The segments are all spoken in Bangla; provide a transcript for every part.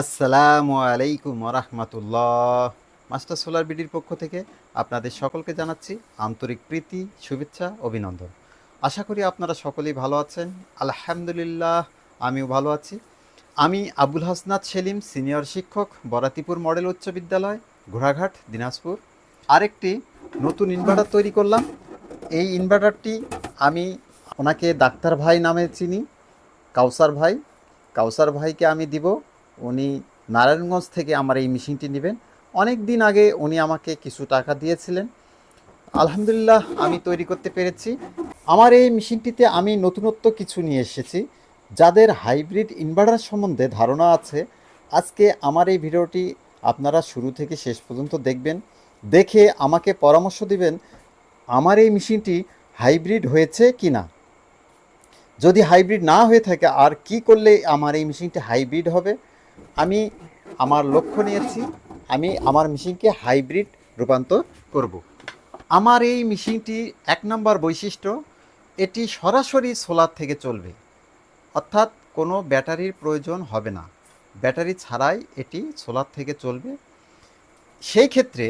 আসসালামু আলাইকুম রহমতুল্লাহ মাস্টার সোলার বিডির পক্ষ থেকে আপনাদের সকলকে জানাচ্ছি আন্তরিক প্রীতি, শুভেচ্ছা, অভিনন্দন। আশা করি আপনারা সকলেই ভালো আছেন। আলহামদুলিল্লাহ, আমিও ভালো আছি। আমি আবুল হাসনাত সেলিম, সিনিয়র শিক্ষক, বরাতিপুর মডেল উচ্চ বিদ্যালয়, ঘোড়াঘাট, দিনাজপুর। আরেকটি নতুন ইনভার্টার তৈরি করলাম। এই ইনভার্টারটি আমি ওনাকে ডাক্তার ভাই নামে চিনি, কাউসার ভাই। কাউসার ভাইকে আমি দিব। উনি নারায়ণগঞ্জ থেকে আমার এই মেশিনটি নেবেন। অনেক দিন আগে উনি আমাকে কিছু টাকা দিয়েছিলেন। আলহামদুলিল্লাহ, আমি তৈরি করতে পেরেছি। আমার এই মেশিনটিতে আমি নতুনত্ব কিছু নিয়ে এসেছি। যাদের হাইব্রিড ইনভার্টার সম্বন্ধে ধারণা আছে, আজকে আমার এই ভিডিওটি আপনারা শুরু থেকে শেষ পর্যন্ত দেখবেন। দেখে আমাকে পরামর্শ দিবেন, আমার এই মেশিনটি হাইব্রিড হয়েছে কি না যদি হাইব্রিড না হয়ে থাকে, আর কি করলে আমার এই মেশিনটি হাইব্রিড হবে? আমি আমার লক্ষ্য নিয়েছি, আমি আমার মেশিনকে হাইব্রিড রূপান্তর করব। আমার এই মেশিনটি এক নম্বর বৈশিষ্ট্য, এটি সরাসরি সোলার থেকে চলবে। অর্থাৎ কোনো ব্যাটারির প্রয়োজন হবে না। ব্যাটারি ছাড়াই এটি সোলার থেকে চলবে। সেই ক্ষেত্রে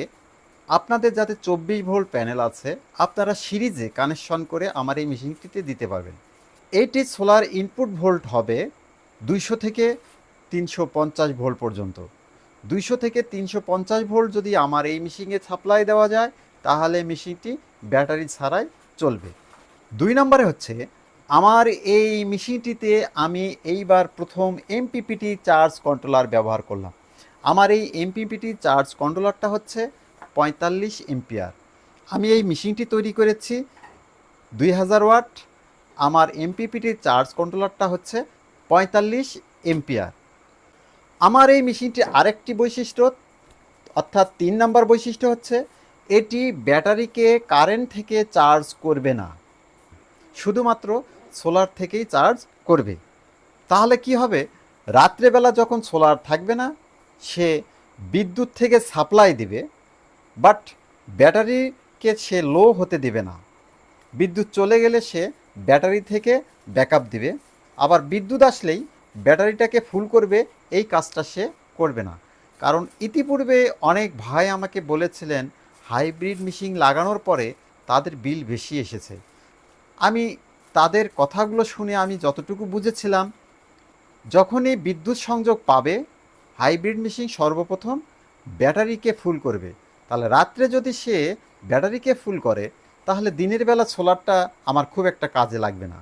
আপনাদের যাতে চব্বিশ ভোল্ট প্যানেল আছে, আপনারা সিরিজে কানেকশন করে আমার এই মেশিনটিতে দিতে পারবেন। এইটি সোলার ইনপুট ভোল্ট হবে দুইশো থেকে তিনশো পঞ্চাশ ভোল্ট পর্যন্ত। দুইশো থেকে তিনশো পঞ্চাশ ভোল্ট যদি আমার এই মেশিনে সাপ্লাই দেওয়া যায়, তাহলে মেশিনটি ব্যাটারি ছাড়াই চলবে। দুই নম্বরে হচ্ছে, আমার এই মেশিনটিতে আমি এইবার প্রথম এমপিপিটি চার্জ কন্ট্রোলার ব্যবহার করলাম। আমার এই এমপিপিটি চার্জ কন্ট্রোলারটা হচ্ছে পঁয়তাল্লিশ এম্পিয়ার আমি এই মেশিনটি তৈরি করেছি দুই হাজার ওয়াট। আমার এমপিপিটির চার্জ কন্ট্রোলারটা হচ্ছে পঁয়তাল্লিশ এম্পিয়ার আমার এই মেশিনটির আরেকটি বৈশিষ্ট্য, অর্থাৎ তিন নম্বর বৈশিষ্ট্য হচ্ছে, এটি ব্যাটারিকে কারেন্ট থেকে চার্জ করবে না। শুধুমাত্র সোলার থেকেই চার্জ করবে। তাহলে কি হবে? রাত্রেবেলা যখন সোলার থাকবে না, সে বিদ্যুৎ থেকে সাপ্লাই দিবে, বাট ব্যাটারিকে সে লো হতে দেবে না। বিদ্যুৎ চলে গেলে সে ব্যাটারি থেকে ব্যাকআপ দিবে। আবার বিদ্যুৎ আসলেই ব্যাটারিটাকে ফুল করবে, এই কাজটা সে করবে না। কারণ ইতিপূর্বে অনেক ভাই আমাকে বলেছিলেন, হাইব্রিড মেশিন লাগানোর পরে তাদের বিল বেশি এসেছে। আমি তাদের কথাগুলো শুনে আমি যতটুকু বুঝেছিলাম, যখনই বিদ্যুৎ সংযোগ পাবে, হাইব্রিড মেশিন সর্বপ্রথম ব্যাটারিকে ফুল করবে। তাহলে রাত্রে যদি সে ব্যাটারিকে ফুল করে, তাহলে দিনের বেলা সোলারটা আমার খুব একটা কাজে লাগবে না।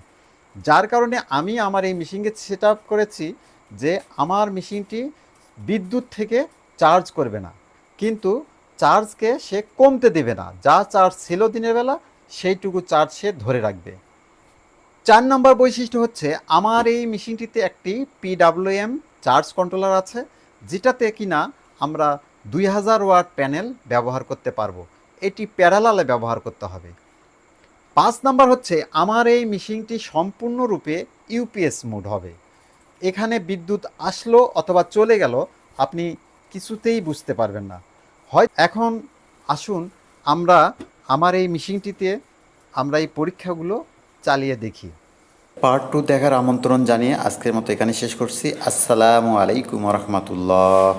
যার কারণে আমি আমার এই মেশিনকে সেট আপ করেছি যে আমার মেশিনটি বিদ্যুৎ থেকে চার্জ করবে না। কিন্তু চার্জকে সে কমতে দেবে না। যা চার্জ ছিল দিনের বেলা, সেইটুকু চার্জ সে ধরে রাখবে। চার নম্বর বৈশিষ্ট্য হচ্ছে, আমার এই মেশিনটিতে একটি পিডাব্লিউএম চার্জ কন্ট্রোলার আছে, যেটাতে কিনা আমরা দুই হাজার ওয়াট প্যানেল ব্যবহার করতে পারব। এটি প্যারালালে ব্যবহার করতে হবে। পাঁচ নাম্বার হচ্ছে, আমার এই মেশিনটি সম্পূর্ণরূপে ইউপিএস মোড হবে। এখানে বিদ্যুৎ আসলো অথবা চলে গেল, আপনি কিছুতেই বুঝতে পারবেন না। হয়, এখন আসুন আমরা আমার এই মেশিনটিতে আমরা এই পরীক্ষাগুলো চালিয়ে দেখি। পার্ট টু দেখার আমন্ত্রণ জানিয়ে আজকের মতো এখানে শেষ করছি। আসসালামু আলাইকুম রহমতুল্লাহ।